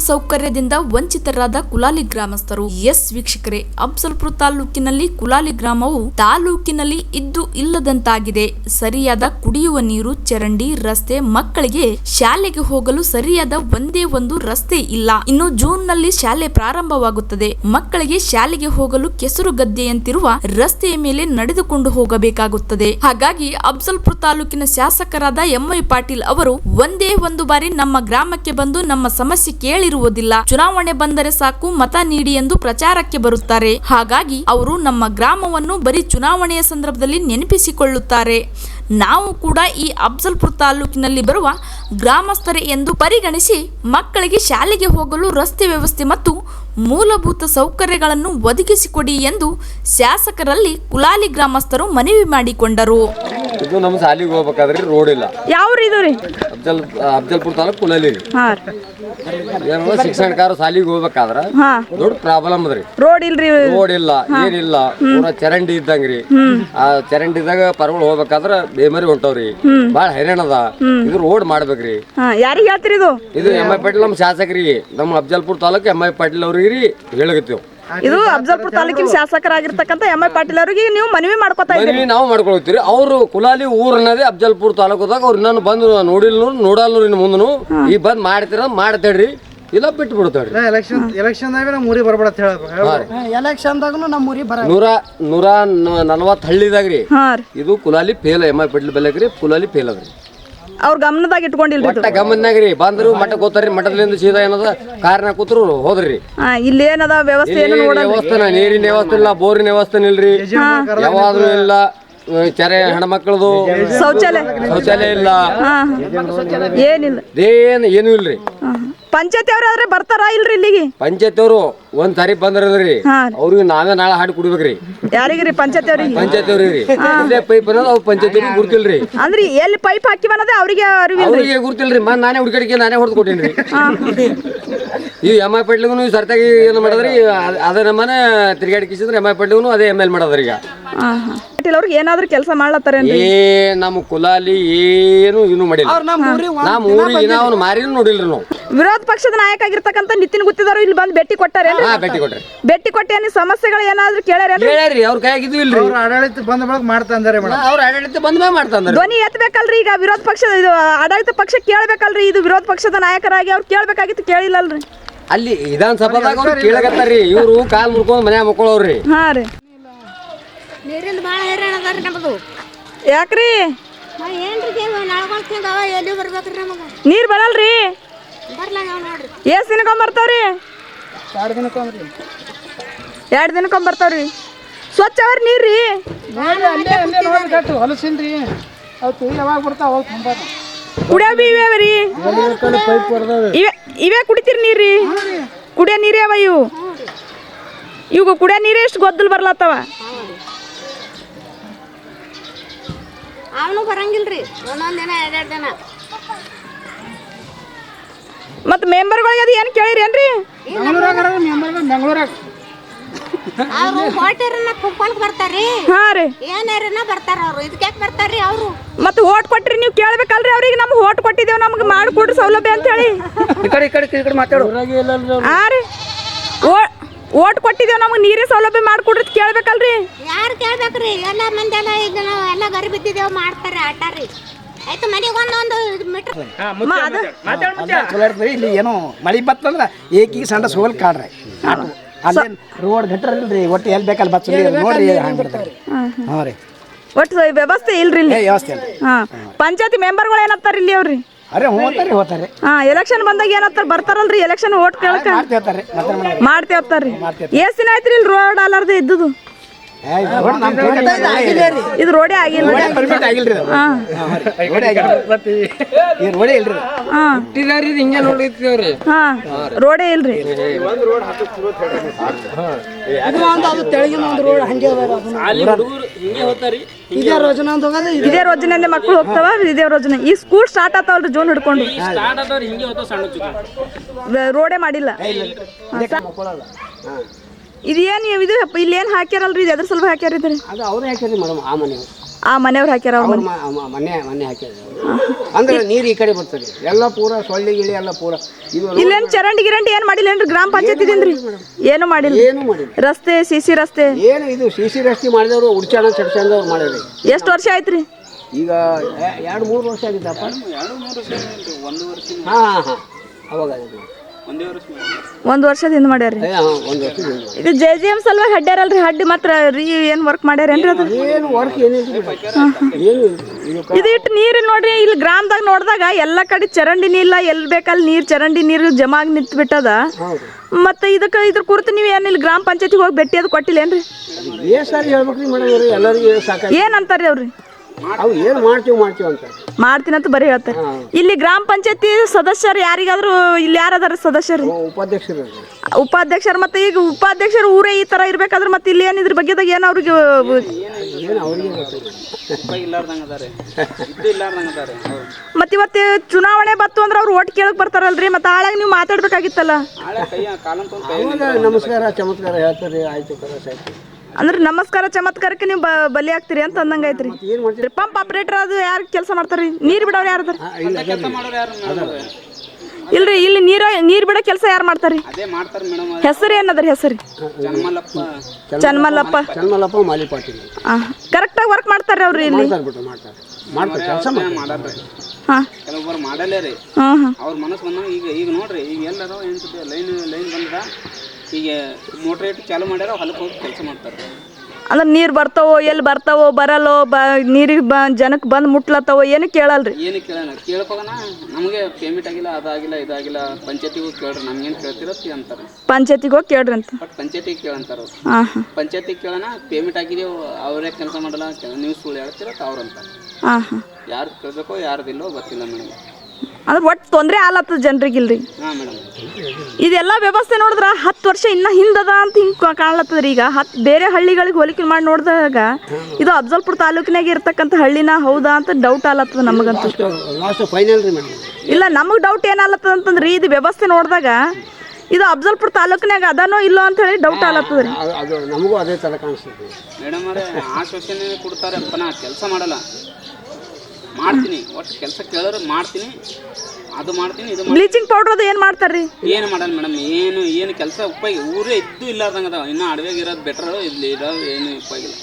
ಸೌಕರ್ಯದಿಂದ ವಂಚಿತರಾದ ಕುಲಾಲಿ ಗ್ರಾಮಸ್ಥರು. ಎಸ್ ವೀಕ್ಷಕರೇ ಅಫ್ಜಲ್ಪುರ ತಾಲೂಕಿನಲ್ಲಿ ಕುಲಾಲಿ ಗ್ರಾಮವು ತಾಲೂಕಿನಲ್ಲಿ ಇದ್ದು ಇಲ್ಲದಂತಾಗಿದೆ. ಸರಿಯಾದ ಕುಡಿಯುವ ನೀರು, ಚರಂಡಿ, ರಸ್ತೆ, ಮಕ್ಕಳಿಗೆ ಶಾಲೆಗೆ ಹೋಗಲು ಸರಿಯಾದ ಒಂದೇ ಒಂದು ರಸ್ತೆ ಇಲ್ಲ. ಇನ್ನು ಜೂನ್ನಲ್ಲಿ ಶಾಲೆ ಪ್ರಾರಂಭವಾಗುತ್ತದೆ. ಮಕ್ಕಳಿಗೆ ಶಾಲೆಗೆ ಹೋಗಲು ಕೆಸರು ಗದ್ದೆಯಂತಿರುವ ರಸ್ತೆಯ ಮೇಲೆ ನಡೆದುಕೊಂಡು ಹೋಗಬೇಕಾಗುತ್ತದೆ. ಹಾಗಾಗಿ ಅಫ್ಜಲ್ಪುರ ತಾಲೂಕಿನ ಶಾಸಕರಾದ ಎಂವೈ ಪಾಟೀಲ್ ಅವರು ಒಂದೇ ಒಂದು ಬಾರಿ ನಮ್ಮ ಗ್ರಾಮಕ್ಕೆ ಬಂದು ನಮ್ಮ ಸಮಸ್ಯೆ ಕೇಳಿರುವುದಿಲ್ಲ ಚುನಾವಣೆ ಬಂದರೆ ಸಾಕು, ಮತ ನೀಡಿ ಎಂದು ಪ್ರಚಾರಕ್ಕೆ ಬರುತ್ತಾರೆ. ಹಾಗಾಗಿ ಅವರು ನಮ್ಮ ಗ್ರಾಮವನ್ನು ಬರೀ ಚುನಾವಣೆಯ ಸಂದರ್ಭದಲ್ಲಿ ನೆನಪಿಸಿಕೊಳ್ಳುತ್ತಾರೆ. ನಾವು ಕೂಡ ಈ ಅಫ್ಜಲ್ಪುರ ತಾಲೂಕಿನಲ್ಲಿ ಬರುವ ಗ್ರಾಮಸ್ಥರೇ ಎಂದು ಪರಿಗಣಿಸಿ ಮಕ್ಕಳಿಗೆ ಶಾಲೆಗೆ ಹೋಗಲು ರಸ್ತೆ ವ್ಯವಸ್ಥೆ ಮತ್ತು ಮೂಲಭೂತ ಸೌಕರ್ಯಗಳನ್ನು ಒದಗಿಸಿಕೊಡಿ ಎಂದು ಶಾಸಕರಲ್ಲಿ ಕುಲಾಲಿ ಗ್ರಾಮಸ್ಥರು ಮನವಿ ಮಾಡಿಕೊಂಡರು. ಇದು ನಮ್ಮ ಸಾಲಿಗೆ ಹೋಗ್ಬೇಕಾದ್ರೆ ರೋಡ್ ಇಲ್ಲ. ಯಾವ್ರಿ ಇದು ರೀ? ಅಫ್ಜಲ್ ಅಫ್ಜಲ್ಪುರ ತಾಲೂಕು ಕುಲಲಿ ರೀ. ಹಾಂ ರೀ. ಶಿಕ್ಷಣಕಾರ ಸಾಲಿಗೆ ಹೋಗ್ಬೇಕಾದ್ರ ಹಾಂ. ದೊಡ್ಡ ಪ್ರಾಬ್ಲಮ್ ಅದ್ರಿ. ರೋಡ್ ಇಲ್ರಿ ರೋಡ್ ಇಲ್ಲ ಏನಿಲ್ಲ ಪೂರ ಚರಂಡಿ ಇದ್ದಂಗ್ರಿ ಆ ಇದ್ದಾಗ ಪರ್ಗಳು ಹೋಗ್ಬೇಕಾದ್ರ ಬೇಮರಿ ಹೊಂಟವ್ರಿ. ಬಾಳ ಹೈರಾಣ ಅದ. ಇದು ರೋಡ್ ಮಾಡ್ಬೇಕ್ರಿ ಹಾಂ ಯಾರಿಗೆ ಹೇಳ್ತೀರಿ ಇದು? ಇದು ಎಂ ಐ ಪಾಟೀಲ್ ನಮ್ಮ ಶಾಸಕರಿಗೆ ನಮ್ಮ ಅಫ್ಜಲ್ಪುರ ತಾಲೂಕು ಎಂ ಐ ಪಾಟೀಲ್ ಅವ್ರಿಗೆ ರೀ ಹೇಳಗತ್ತೀವಿ. ಇದು ಅಬ್ಜಲ್ಪುರ್ ತಾಲೂಕಿನ ಶಾಸಕರಾಗಿರ್ತಕ್ಕಂಥ ಎಂ ಐ ಪಾಟೀಲ್ ಅವರಿಗೆ ನೀವು ಮನವಿ ಮಾಡ್ಕೊತಾ ಇದ್ದೀರಿ. ಮನವಿ ನಾವು ಮಾಡ್ಕೊಳ್ತೀರಿ. ಅವರು ಕುಲಾಲಿ ಊರ್ ಅನ್ನೋದೇ ಅಫ್ಜಲ್ಪುರ ತಾಲೂಕದಾಗ ಅವ್ರು ಇನ್ನೂ ಬಂದು ನೋಡಿಲ್ಲ ನೋಡಲ್ಲ ಇನ್ನು ಮುಂದನು ಈ ಬಂದ್ ಮಾಡ್ತೀರ ಮಾಡ್ತೇಡ್ರಿ ಇಲ್ಲ ಬಿಟ್ಟು ಬಿಡ್ತಾಡ್ರಿ ಎಲೆಕ್ಷನ್ ಎಲೆಕ್ಷನ್ದಾಗ ನಮ್ಮ ಊರಿಗೆ ಬರ್ಬೇಡ ಅಂತ ಹೇಳ ಎಲೆಕ್ಷನ್ದಾಗೂ ನಮ್ಮ ಊರಿಗೆ ಬರ ನೂರ ನೂರ ನಲ್ವತ್ತು ಹಳ್ಳಿದಾಗ್ರಿ. ಹಾಂ ರೀ ಇದು Kulali fail M I Patil ಬೆಲೆಗ್ರಿ ಕುಲಾಲಿ fail ಅದ್ರಿ. ಅವ್ರ ಗಮನದಾಗ ಇಟ್ಕೊಂಡಿಲ್ರಿ ಗಮನ್ಯಾಗ್ರಿ ಬಂದ್ರು ಮಠ ಕೂತಾರಿ ಮಠದಿಂದ ಸೀದಾ ಏನದ ಕಾರ್ನ ಕೂತ್ರು ಹೋದ್ರಿ. ಹಾಂ ಇಲ್ಲಿ ಏನದ ವ್ಯವಸ್ಥೆ ಏನು ವ್ಯವಸ್ಥೆನ ನೀರಿನ ವ್ಯವಸ್ಥೆ ಇಲ್ಲ ಬೋರಿನ ವ್ಯವಸ್ಥೆ ಇಲ್ರಿ. ಯಾವಾದ್ರೂ ಇಲ್ಲ ಚರೆ ಹೆಣ್ಮಕ್ಳದು ಶೌಚಾಲಯ. ಶೌಚಾಲಯ ಇಲ್ಲ. ಏನಿಲ್ಲ. ಏನು ಏನು ಇಲ್ರಿ. ಪಂಚಾಯತಿ ಅವ್ರಾದ್ರೆ ಬರ್ತಾರಾ ಇಲ್ರಿ ಇಲ್ಲಿಗೆ? ಪಂಚಾಯತ್ ಅವರು ಒಂದ್ ಸಾರಿ ಬಂದ್ರದ್ರಿ ಹಾಂ. ಅವ್ರಿಗೆ ನಾವೇ ನಾಳೆ ಹಾಡು ಕುಡಿಬೇಕ್ರಿ. ಯಾರಿಗ್ರಿ ಪಂಚಾಯತಿ ಅವ್ರಿಗೆ ಪಂಚಾಯತ್ ಅವ್ರಿಗೆ ಇಲ್ಲೇ ಪೈಪ್ ಅನ್ನೋದು ಅವ್ರು ಪಂಚಾಯತ್ ಗುರ್ತಿಲ್ರಿ. ಅಂದ್ರೆ ಎಲ್ಲಿ ಪೈಪ್ ಹಾಕಿ ಅನ್ನೋದೇ ಅವ್ರಿಗೆ ಅರಿವಿಲ್ಲ ಅವ್ರಿಗೆ ಗುರ್ತಿಲ್ರಿ. ಮನ್ ನಾನೇ ಹುಡುಗಡಿಗೆ ನಾನೇ ಹೊಡೆದು ಕೊಟ್ಟೇನ್ರಿ. ಈ ಎಂ ಐ ಪಟ್ಲಿಗೂ ಸರ್ತಾಗಿ ಏನು ಮಾಡಿದ್ರಿ ಅದ ಅದೇ ನಮ್ಮನೆ ತಿರುಗಾಡಿ ಕಿಸಿದ್ರೆ ಎಂ ಐ ಪಟ್ಲಿಗೂ ಅದೇ ಎಂ ಎಲ್ ಮಾಡೋದ್ರಿ ಈಗ ಹಾಂ ಹಾಂ. ಪಾಟೀಲ್ ಅವ್ರಿಗೆ ಏನಾದ್ರೂ ಕೆಲಸ ಮಾಡ್ಲತ್ತಾರೇನ್ರಿ? ಏ ನಮ್ಮ ಕುಲಾಲಿ ಏನು ಏನು ಮಾಡಿಲ್ಲ. ಅವ್ರು ನಮ್ಮ ಊರಿಗೆ ನಮ್ಮ ಊರಿಗೆ ನಾವು ಮಾರಿನೂ ನೋಡಿಲ್ರಿ ನಾವು. ವಿರೋಧ ಪಕ್ಷದ ನಾಯಕ ಆಗಿರ್ತಕ್ಕಂಥ ನಿತಿನ್ ಗುತ್ತಿದವರು ಇಲ್ಲಿ ಬಂದು ಭೇಟಿ ಕೊಟ್ಟಾರೇನ್ರಿ? ಹಾ ಭೇಟಿ ಕೊಟ್ರಿ ಭೇಟಿ ಕೊಟ್ಟು ಏನು ಸಮಸ್ಯೆಗಳು ಏನಾದ್ರೂ ಕೇಳ್ಯಾರೇನ್ರಿ ಹೇಳ್ಯಾರಿ ಅವ್ರ ಕೈಯಾಗಿದ್ದು ಇಲ್ರಿ. ಅವ್ರ ಆಡಳಿತ ಬಂದ ಬಳಕ ಮಾಡ್ತಾ ಅಂದಾರೆ ಮೇಡಮ್ ಅವ್ರ ಆಡಳಿತ ಬಂದ ಮೇಲೆ ಮಾಡ್ತಾನ್ರಿ ಧ್ವನಿ ಎತ್ತಬೇಕಲ್ರಿ ಈಗ ವಿರೋಧ ಪಕ್ಷದ ಇದು ಆಡಳಿತ ಪಕ್ಷ ಕೇಳ್ಬೇಕಲ್ರಿ ಇದು ವಿರೋಧ ಪಕ್ಷದ ನಾಯಕರಾಗಿ ಅವ್ರು ಕೇಳ್ಬೇಕಾಗಿತ್ತು ಕೇಳಿಲ್ಲಲ್ರಿ. ಅಲ್ಲಿ ವಿಧಾನಸಭಾದಾಗ ಅವ್ರು ಕೇಳಕತ್ತಾರ್ರಿ ಇವರು ಕಾಲ್ ಮುರ್ಕೊಂಡ್ ಮನೆ ಮಕ್ಕಳವ್ರಿ ಹಾ ರೀ. ನೀರಿಂದ ಭಾಳ ಹೈರಾಣ ರೀ ನಮ್ಮದು ಯಾಕ್ರಿ? ಏನ್ರಿ ನಳ್ಕೊಂಡ್ ಅವ ಎಲ್ಲಿ ಬರ್ಬೇಕ್ರಿ ನಮಗೆ? ನೀರ್ ಬರಲ್ರಿ? ಬರ್ಲಾಗ ನೋಡ್ರಿ. ಎಷ್ಟ್ ದಿನಕ್ಕೊಮ್ಮೆ ಬರ್ತಾವ್ರಿ? ಎರಡು ದಿನಕ್ಕೊಮ್ರಿ. ಎರಡು ದಿನಕ್ಕೊಮ್ಮೆ ಬರ್ತಾವ್ರಿ? ಸ್ವಚ್ಛ ಅವ್ರಿ ನೀರ್ರಿ? ರೀ ಅಲ್ಲೇ ಅಲ್ಲೇ ನೋಡಿ ಗಟ್ಟು ಹೊಲಸಿನ್ರಿ ಅವತ್ತು ಯಾವಾಗ ಬರ್ತಾವ ಅವಾಗ ತುಂಬ ಕುಡಿಯೋ ಬಿ ಇವೆ ರೀ? ಇವೆ ಇವೇ ಕುಡಿತೀರಿ ನೀರ್ರಿ? ಕುಡಿಯೋ ನೀರೇ ಅವ ಇವು? ಇವು ಕುಡಿಯೋ ನೀರೇ ಎಷ್ಟು ಗೊದ್ದಲು ಬರ್ಲತ್ತವ. ಅವನು ಬರಂಗಿಲ್ರಿ. ಒಂದೊಂದ್ ದಿನ ಎರಡೆರಡು ದಿನ. ಮತ್ತು ಮೆಂಬರ್ಗಳಿಗೆ ಅದು ಏನು ಕೇಳಿರಿ ಏನ್ರಿ? ಬೆಂಗಳೂರಾಗ ಅವ್ರು ಹೋಟೆರನ್ನ ಕುಪ್ಪಲ್ಕ್ ಬರ್ತಾರ್ರಿ. ಹಾ ರೀ. ಏನಾರನ್ನ ಬರ್ತಾರ ಅವ್ರು. ಇದಕ್ಕೆ ಯಾಕೆ ಬರ್ತಾರ್ರಿ ಅವರು? ಮತ್ತು ಓಟ್ ಕೊಟ್ರಿ ನೀವು ಕೇಳ್ಬೇಕಲ್ರಿ ಅವ್ರಿಗೆ ನಮ್ಗೆ ಓಟ್ ಕೊಟ್ಟಿದ್ದೇವೆ ನಮ್ಗೆ ಮಾಡಿಕೊಡ್ರಿ ಸೌಲಭ್ಯ ಅಂತ ಹೇಳಿ. ಈ ಕಡೆ ಈ ಕಡೆ ಈ ಕಡೆ ಮಾತಾಡು. ಹಾ ರೀ. ಓ- ಓಟ್ ಕೊಟ್ಟಿದ್ದೇವೆ ನಮಗೆ ನೀರಿನ ಸೌಲಭ್ಯ ಮಾಡ್ಕೊಡ್ರಿ ಕೇಳ್ಬೇಕಲ್ರಿ? ಯಾರು ಕೇಳ್ಬೇಕ್ರಿ? ಎಲ್ಲ ಮಂದಿ ಎಲ್ಲ ಈಗ ನಾವು ಎಲ್ಲ ಗರಿ ಬಿದ್ದಿದ್ದೇವೆ ಮಾಡ್ತಾರೆ ಆಟ ರೀ. ಆಯ್ತು ಮನೆಗೆ ಒಂದೊಂದು ಮೀಟ್ರ್ ಚಲೋ ಇರ್ತದೆ ಇಲ್ಲಿ ಏನೋ ಮಳೆ ಬತ್ತಂದ್ರ ಏಕಿಗೆ ಸಣ್ಣ ಸೋಲ್ ಕಾಡ್ರಿ ಆಟು. ಅಲ್ಲೇ ರೋಡ್ ಗಟ್ರ ಇಲ್ರಿ ಒಟ್ಟು ಎಲ್ಲಿ ಬೇಕಲ್ಲಿ ಬಸ್ ನೋಡ್ರಿ ಹಂಗೆ ಬಿಡ್ತಾರೆ. ಹಾಂ ರೀ. ಒಟ್ಟು ವ್ಯವಸ್ಥೆ ಇಲ್ರಿ ಏ ಇಲ್ಲಿ ವ್ಯವಸ್ಥೆ ಹಾಂ. ಹಾ ಪಂಚಾಯತಿ ಮೆಂಬರ್ಗಳು ಏನತ್ತಾರ ಇಲ್ಲಿ ಅವ್ರಿ? ಅರೆ ಹೋಗ್ತಾರೆ ಹೋಗ್ತಾರೆ. ಹಾ ಎಲೆಕ್ಷನ್ ಬಂದಾಗ ಏನತ್ತಾರ ಬರ್ತಾರಲ್ರಿ ಎಲೆಕ್ಷನ್ ಓಟ್ ಕೇಳಕ ಮಾಡ್ತೇವ್ತಾರ್ರಿ ಹೋಗ್ತಾರೆ ಮತ್ತೆ ಮಾಡೋದು. ಮಾಡ್ತೇವ್ ಹೋಗ್ತಾರ್ರಿ ಎಷ್ಟ್ ದಿನ ಆಯ್ತ್ರಿ ಇಲ್ಲಿ ರೋಡ್ ಅಲ್ಲಾರ್ದು ಇದ್ದುದು? ಇದು ರೋಡೇ ಆಗಿಲ್ಲ ರೋಡೇ ಆಗಿಲ್ರಿ ಈ ರೋಡೇ ಇಲ್ರಿ. ಇದು. ಹಾ ಹಿಂಗೆ ನೋಡಿರ್ತೀವ್ರಿ. ಹಾ. ರೋಡೇ ಇಲ್ರಿ. ಇದು ಒಂದು ಅದು ತೆಳಗಿನ ಒಂದು ರೋಡ್ ಹಂಗೆ ಅದ ಅದು. ಇದೇ ರೋಜನ ಮಕ್ಕಳು ಹೋಗ್ತಾವ ಇದೇ ರೋಜನೆ. ಈ ಸ್ಕೂಲ್ ಸ್ಟಾರ್ಟ್ ಆತಾವಲ್ರಿ ಜೋನ್ ಹಿಡ್ಕೊಂಡು. ರೋಡೆ ರೋಡೇ ಮಾಡಿಲ್ಲ. ಸಾ- ಇದು ಇಲ್ಲೇನು ಹಾಕ್ಯಾರಲ್ರಿ ಇದು? ಎದ್ರ ಸ್ವಲ್ಪ ಹಾಕ್ಯಾರ ಇದ್ರಿ? ಅದು ಅವ್ರು ಹಾಕ್ಯಾರಿ ಮೇಡಮ್ ಆ ಮನೆ ಆ ಮನೆಯವ್ರು ಹಾಕ್ಯಾರ ಅವ್ರ ಅವ್ರ ಮ- ಮ- ಮನೆ ಮನೆ ಹಾಕ್ಯಾರ ಅಂದ್ರೆ ನೀರು ಈ ಕಡೆ ಬರ್ತದೆ. ಎಲ್ಲ ಪೂರ ಸೊಳ್ಳೆ ಗಿಳಿ ಎಲ್ಲ ಪೂರ. ಇದು ಇಲ್ಲೇನ್ ಚರಂಡಿ ಗಿರಂಡಿ ಏನು ಮಾಡಿಲ್ಲ ಏನ್ರಿ? ಗ್ರಾಮ ಪಂಚಾಯತಿದಿಂದ್ರಿ ಏನು ಮಾಡಿಲ್ಲ ಏನು ಮಾಡಿಲ್ಲ. ರಸ್ತೆ ಸಿ ರಸ್ತೆ? ಏನು ಇದು ಸಿ ಸಿ ರಸ್ತೆ ಮಾಡಿದವರು ಉಡ್ಚಾಣ ಚಡ್ಸಂದವ್ರು ಮಾಡಿದ್ರಿ ಎಷ್ಟು ವರ್ಷ ಆಯ್ತ್ರಿ? ಈಗ ಎ- ಎರಡು ಮೂರು ವರ್ಷ ಆಗಿದ್ದಪ್ಪ ಹಾಂ ಹಾಂ ಹಾಂ. ಅವಾಗ ಆಗಿದ್ದು. ಒಂದ್ ವರ್ಷದಿಂದ ಮಾಡ್ಯಾರ್ರಿ. ಏ, ಒಂದು ವರ್ಷ ಹಿಂದೆ. ಇದು ಜೆ ಜಿ ಎಂ ಸಲ್ವಾಗಿ ಹಡ್ಡ್ಯಾರಲ್ರಿ ಹಡ್ಡಿ ಮಾತ್ರ ರೀ ಏನ್ ವರ್ಕ್ ಮಾಡ್ಯಾರೇನ್ರಿ ಅದು? ಏನು ಏನು ಇದು ಇಟ್ಟು ನೀರು ನೋಡ್ರಿ ಇಲ್ಲಿ ಗ್ರಾಮದಾಗ ನೋಡಿದಾಗ ಎಲ್ಲ ಕಡೆ ಚರಂಡಿ ಇಲ್ಲ ಎಲ್ಲಿ ಬೇಕಲ್ಲಿ ನೀರು ಚರಂಡಿ ನೀರು ಜಮಾ ಆಗಿ ನಿಂತು ಬಿಟ್ಟದ ಹೌದು. ಮತ್ತೆ ಇದಕ್ಕೆ ಇದ್ರ ಕುರಿತು ನೀವು ಏನಿಲ್ಲ ಗ್ರಾಮ ಪಂಚಾಯತಿಗೆ ಹೋಗಿ ಭೇಟಿ ಅದು ಕೊಟ್ಟಿಲ್ಲೇನ್ರಿ? ಏನ್ರಿ ಏನಂತಾರ್ರಿ ಅವ್ರಿ? ಅವು ಏನು ಮಾಡ್ತೀವಿ ಮಾಡ್ತೀವಿ ಅಂತ. ಮಾಡ್ತೀನಂತ ಬರೀ ಹೇಳ್ತಾರೆ ಇಲ್ಲಿ ಗ್ರಾಮ ಪಂಚಾಯತಿ ಸದಸ್ಯರು ಯಾರಿಗಾದ್ರೂ ಇಲ್ಲಿ ಯಾರದಾರ ಸದಸ್ಯರು? ಉಪಾಧ್ಯಕ್ಷರು. ಉಪಾಧ್ಯಕ್ಷರು ಮತ್ತೆ ಈಗ ಉಪಾಧ್ಯಕ್ಷರು ಊರೇ ಈ ತರ ಇರ್ಬೇಕಾದ್ರೆ ಮತ್ತೆ ಇಲ್ಲಿ ಏನಿದ್ರ ಬಗ್ಗೆ ಬಗ್ಗೆದಾಗ ಏನು ಅವ್ರಿಗೆ ಏನು ಅವರಿಗೆ ಗೊತ್ತಿಲ್ಲ. ಮತ್ತೆ ಇವತ್ತು ಚುನಾವಣೆ ಬತ್ತು ಅಂದ್ರೆ ಅವ್ರು ಓಟ್ ಕೇಳಕ್ ಬರ್ತಾರಲ್ರಿ ಮತ್ತೆ ಆಳಾಗ ನೀವು ಮಾತಾಡ್ಬೇಕಾಗಿತ್ತಲ್ಲ? ನಮಸ್ಕಾರ ಚಮತ್ಕಾರ ಹೇಳ್ತಾರೆ ಆಯ್ತು ಅಂದ್ರೆ ನಮಸ್ಕಾರ ಚಮತ್ಕಾರಕ್ಕೆ ನೀವು ಬ- ಬಲಿ ಆಗ್ತೀರಿ ಅಂತ ಅಂದಂಗ ಐತ್ರಿ ಪಂಪ್ ಆಪರೇಟರ್ ಅದು ಯಾರು ಕೆಲಸ ಮಾಡ್ತಾರಿ ನೀರ್ ಬಿಡೋರು ಇಲ್ಲ. ಇಲ್ರಿ ಇಲ್ಲಿ ನೀರ ನೀರ್ ಬಿಡೋ ಕೆಲಸ ಯಾರು ಮಾಡ್ತಾರಿ ಮಾಡ್ತಾರೆ ಹೆಸರು ಏನದ್ರಿ ಹೆಸರು ಚನ್ಮಲ್ಲಪ್ಪ. ಚನ್ಮಲ್ಲಪ್ಪ. ಕರೆಕ್ಟ್ ಮಾಲಿ ಪಾಟೀಲ್. ಕರೆಕ್ಟಾಗಿ ವರ್ಕ್ ಮಾಡ್ತಾರ್ರಿ ಅವ್ರಿ ಇಲ್ಲಿ. ಮಾಡ್ತಾರೆ ಮಾಡ್ತಾರೆ. ಮಾಡ್ತಾರೆ ಕೆಲಸ ಮಾಡ್ತಾರೆ. ಕೆಲವೊಬ್ಬರು ಮಾಡಲ್ಲೇ ರೀ. ಹಾ ಹಾ ಅವ್ರ ಮನಸ್ಸು ಬಂದಂಗ ಈಗ ಈಗ ನೋಡ್ರಿ ಈಗ ಎಲ್ಲರೂ ಏನು ಲೈನ್ ಲೈನ್ ಬಂದ್ರ ಈಗ ಮೋಟ್ರ್ ಇಟ್ಟು ಚಾಲು ಮಾಡ್ಯಾರ ಹೊಲಕ್ಕೆ ಹೋಗಿ ಕೆಲಸ ಮಾಡ್ತಾರೆ. ಅಂದ್ರೆ ನೀರು ಬರ್ತಾವೋ ಎಲ್ಲಿ ಬರ್ತಾವೋ ಬರಲ್ಲೋ ಬ ನೀರಿಗೆ ಬ ಜನಕ್ಕೆ ಬಂದು ಮುಟ್ಲತ್ತಾವೋ ಏನು ಕೇಳಲ್ರಿ? ಏನು ಕೇಳೋಣ ಕೇಳ್ಕೋಣ ನಮಗೆ ಪೇಮೆಂಟ್ ಆಗಿಲ್ಲ ಅದಾಗಿಲ್ಲ ಇದಾಗಿಲ್ಲ. ಪಂಚಾಯತಿಗೂ ಕೇಳ್ರಿ. ನಮ್ಗೇನು ಕೇಳ್ತಿರತ್ತಿ ಅಂತಾರೆ. ಪಂಚಾಯತಿಗೆ ಹೋಗಿ ಕೇಳ್ರಿ ಅಂತ. ಬಟ್ ಪಂಚಾಯತಿಗೆ ಕೇಳಂತಾರ ಹಾಂ ಹಾಂ. ಪಂಚಾಯತಿಗೆ ಕೇಳೋಣ ಪೇಮೆಂಟ್ ಆಗಿದೆ ಅವರೇ ಕೆಲಸ ಮಾಡಲ್ಲ ನೀವು ಸುಳ್ಳು ಹೇಳ್ತಿರತ್ತ ಅವ್ರಂತ ಹಾಂ ಹಾಂ. ಯಾರು ಕೇಳಬೇಕೋ ಯಾರ್ದಿಲ್ಲೋ ಗೊತ್ತಿಲ್ಲ ಮೇಡಮ್ ಅಂದ್ರೆ ಒಟ್ಟು ತೊಂದರೆ ಆಲತ್ತದ ಜನರಿಗಿಲ್ರಿ. ಇಲ್ರಿ ಇದೆಲ್ಲ ವ್ಯವಸ್ಥೆ ನೋಡಿದ್ರ ಹತ್ತು ವರ್ಷ ಇನ್ನ ಹಿಂದದ ಅಂತ ಹಿಂಗೆ ಕಾಣ್ಲತ್ತದ್ರಿ ಈಗ. ಹತ್ತು ಬೇರೆ ಹಳ್ಳಿಗಳಿಗೆ ಹೋಲಿಕೆ ಮಾಡಿ ನೋಡಿದಾಗ ಇದು ಅಫ್ಜಲ್ಪುರ ತಾಲೂಕಿನಾಗ ಇರ್ತಕ್ಕಂಥ ಹಳ್ಳಿನ ಹೌದಾ ಅಂತ ಡೌಟ್ ಆಲತ್ತದ ನಮಗಂತೂ. ರೀ ಇಲ್ಲ ನಮಗೆ ಡೌಟ್ ಏನಾಲತ್ತದ ಅಂತಂದ್ರಿ ಇದು ವ್ಯವಸ್ಥೆ ನೋಡಿದಾಗ ಇದು ಅಫ್ಜಲ್ಪುರ ತಾಲೂಕಿನಾಗ ಅದನೋ ಇಲ್ಲೋ ಅಂತ ಹೇಳಿ ಡೌಟ್ ಆಲತ್ತದ್ರಿ ಅದು ಅದು ನಮಗೂ ಅದೇ ಥರ ಕಾಣಿಸ್ತದೆ. ಮೇಡಮ್ ಅವರೇ ಆಶ್ವಾಸನೆ ಕೊಡ್ತಾರೆ ಕೆಲಸ ಮಾಡಲ್ಲ. ಮಾಡ್ತೀನಿ. ಒಟ್ಟು ಕೆಲಸ ಕೇಳಿದ್ರೆ ಮಾಡ್ತೀನಿ. ಅದು ಮಾಡ್ತೀನಿ ಇದು ಮಾಡ್ತೀನಿ. ಬ್ಲೀಚಿಂಗ್ ಪೌಡರ್ ಅದು ಏನು ಮಾಡ್ತಾರ್ರಿ? ಏನು ಮಾಡಲ್ಲ ಮೇಡಮ್ ಏನು ಏನು ಕೆಲಸ ಉಪಯೋಗ ಊರೇ ಇದ್ದು ಇಲ್ಲಾರ್ದಂಗೆ ಅದಾವ. ಇನ್ನೂ ಅಡವೆಗೆ ಇರೋದು ಬೆಟ್ರ್ ಇಲ್ಲಿ ಇರೋದು ಏನು ಉಪಯೋಗಿಲ್ಲ